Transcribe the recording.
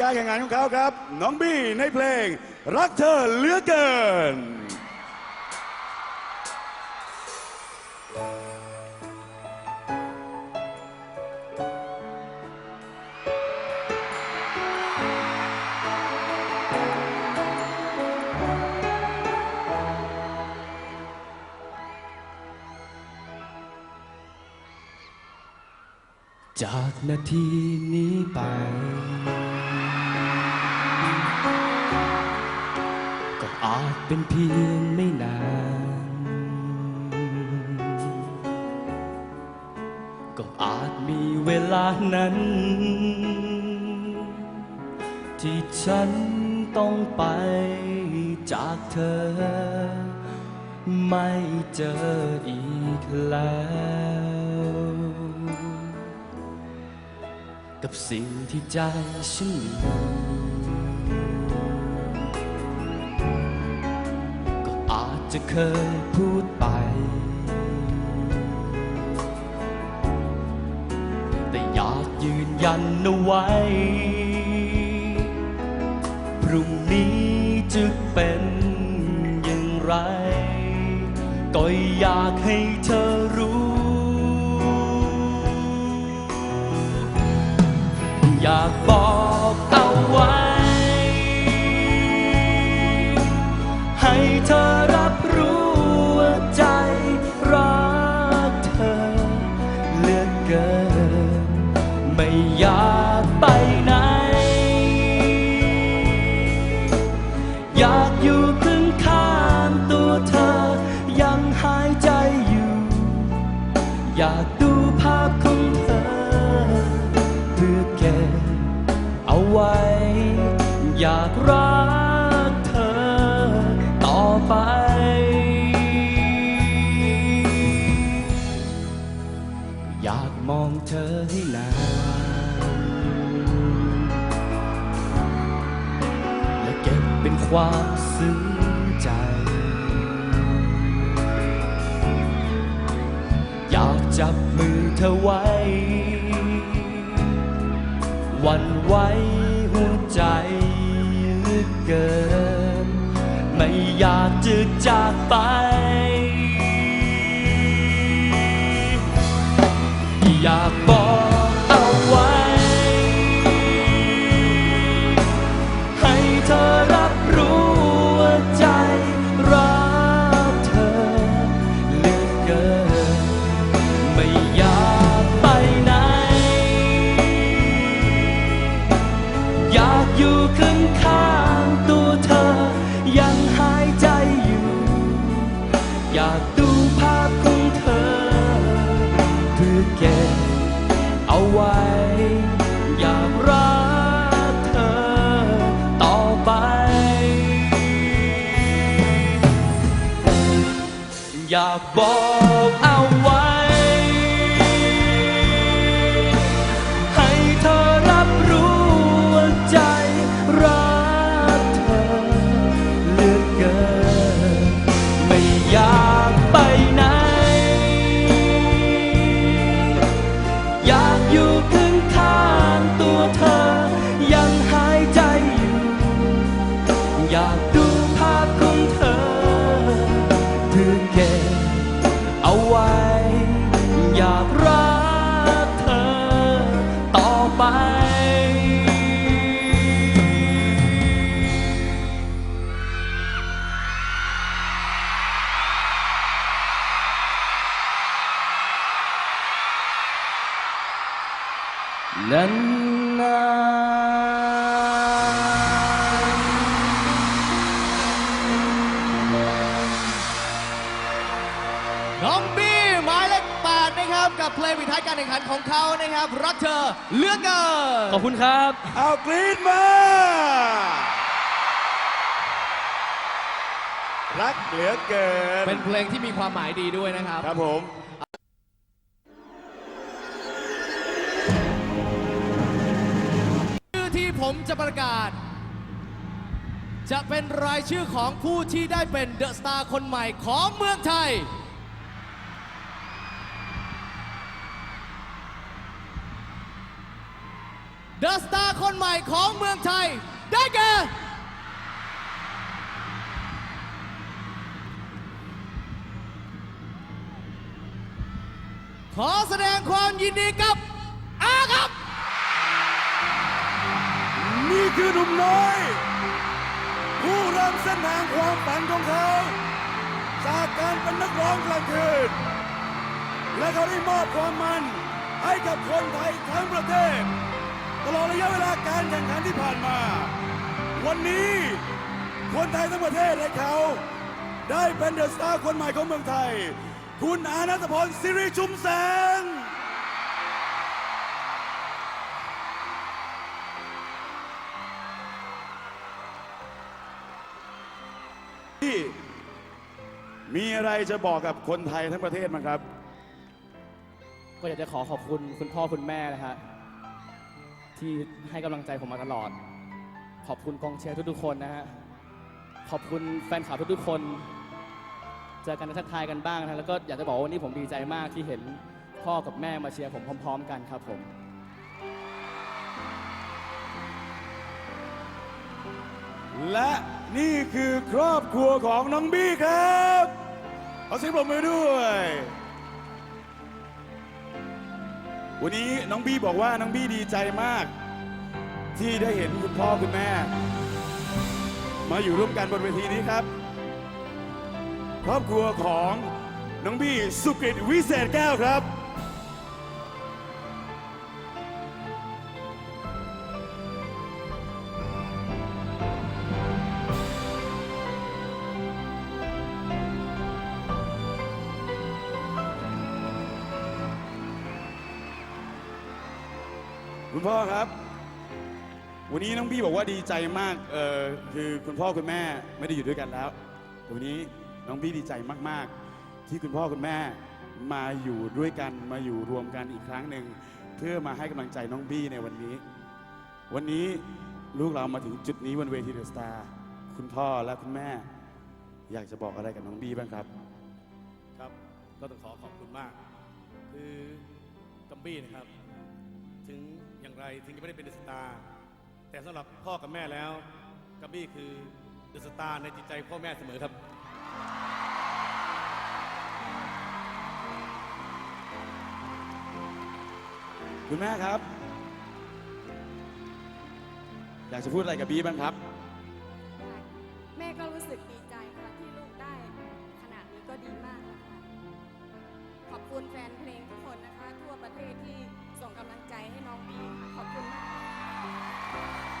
การแข่งขันของเขาครับ น้องบี้ในเพลง รักเธอเหลือเกิน จากนาทีนี้ไป เป็นเพียงไม่นาน ก็อาจมีเวลานั้น ที่ฉันต้องไปจากเธอ ไม่เจออีกแล้ว กับสิ่งที่ใจฉันมี เคยพูดไป แต่อยากยืนยันเอาไว้ พรุ่งนี้จะเป็นอย่างไร ก็อยากให้เธอรู้ อยากบอกเอาไว้ อยากรักเธอต่อไป อยากมองเธอให้นานและเก็บเป็นความซึ้งใจ อยากจับมือเธอไว้ วันไว้หัวใจ เกิน ไม่อยากจะจากไป ต่อไป อยากบอกเอาากดูภาพของเธอเพื่อเก็บเอาไว้ อยากรักเธอต่อไป นั้นนาน กับเพลงปิดท้ายการแข่งขันของเขานะครับ รักเธอเหลือกเกินขอบคุณครับ เอากรีดมา รักเหลือเกิน เป็นเพลงที่มีความหมายดีด้วยนะครับ ครับผมชื่อที่ผมจะประกาศ จะเป็นรายชื่อของผู้ที่ได้เป็นเดอะสตาร์คนใหม่ของเมืองไทย เดอะสตาร์คนใหม่ของเมืองไทย ได้แก่ ขอแสดงความยินดีกับ อาครับ นี่คือหนุ่มน้อย ผู้เริ่มเส้นทางความฝันของเขา จากการเป็นนักร้องกลางคืน และเขาได้มอบความมันให้กับคนไทยทั้งประเทศ ตลอดระยะเวลาการแข่งขันที่ผ่านมา วันนี้คนไทยทั้งประเทศและเขา ได้เป็นเดอะสตาร์คนใหม่ของเมืองไทย คุณอานัทพรสิริชุมแสงที่มีอะไรจะบอกกับคนไทยทั้งประเทศมั้งครับ ก็อยากจะขอขอบคุณคุณพ่อคุณแม่นะฮะ ที่ให้กำลังใจผมมาตลอด ขอบคุณกองเชียร์ทุกๆคนนะฮะ ขอบคุณแฟนคลับทุกๆคน เจอกันทักทายกันบ้างนะแล้วก็อยากจะบอกว่าวันนี้ผมดีใจมากที่เห็นพ่อกับแม่มาเชียร์ผมพร้อม ๆ กันครับผมและนี่คือครอบครัวของน้องบี้ครับ ขอเสียงปรบมือด้วย วันนี้น้องบี้บอกว่าน้องบี้ดีใจมาก ที่ได้เห็นคุณพ่อคุณแม่ มาอยู่ร่วมกันบนเวทีนี้ครับ ครอบครัวของน้องบี้สุกิตวิเศษแก้วครับ คุณพ่อครับ วันนี้น้องบี้บอกว่าดีใจมากเออคือคุณพ่อคุณแม่ไม่ได้อยู่ด้วยกันแล้ว วันนี้น้องบี้ดีใจมากๆ ที่คุณพ่อคุณแม่มาอยู่ด้วยกันมาอยู่รวมกันอีกครั้งหนึ่งเพื่อมาให้กำลังใจน้องบี้ในวันนี้ วันนี้ลูกเรามาถึงจุดนี้บนเวทีเดอะสตาร์คุณพ่อและคุณแม่ อยากจะบอกอะไรกับน้องบี้บ้างครับ ครับก็ต้องขอขอบคุณมาก คือกัมบี้นะครับ ถึง อย่างไรถึงจะไม่ได้เป็นเดอะสตาร์แต่สำหรับพ่อกับแม่แล้วกัมบี้คือเดอะสตาร์ในจิตใจพ่อแม่เสมอครับคุณแม่ครับ อยากจะพูดอะไรกับบี้บ้างครับ แม่ก็รู้สึกดีใจค่ะที่ลูกได้ ขนาดนี้ก็ดีมากแล้วค่ะขอบคุณแฟนเพลงทุกคนนะคะ ทั่วประเทศที่ ส่งกำลังใจให้น้องบีค่ะขอบคุณมาก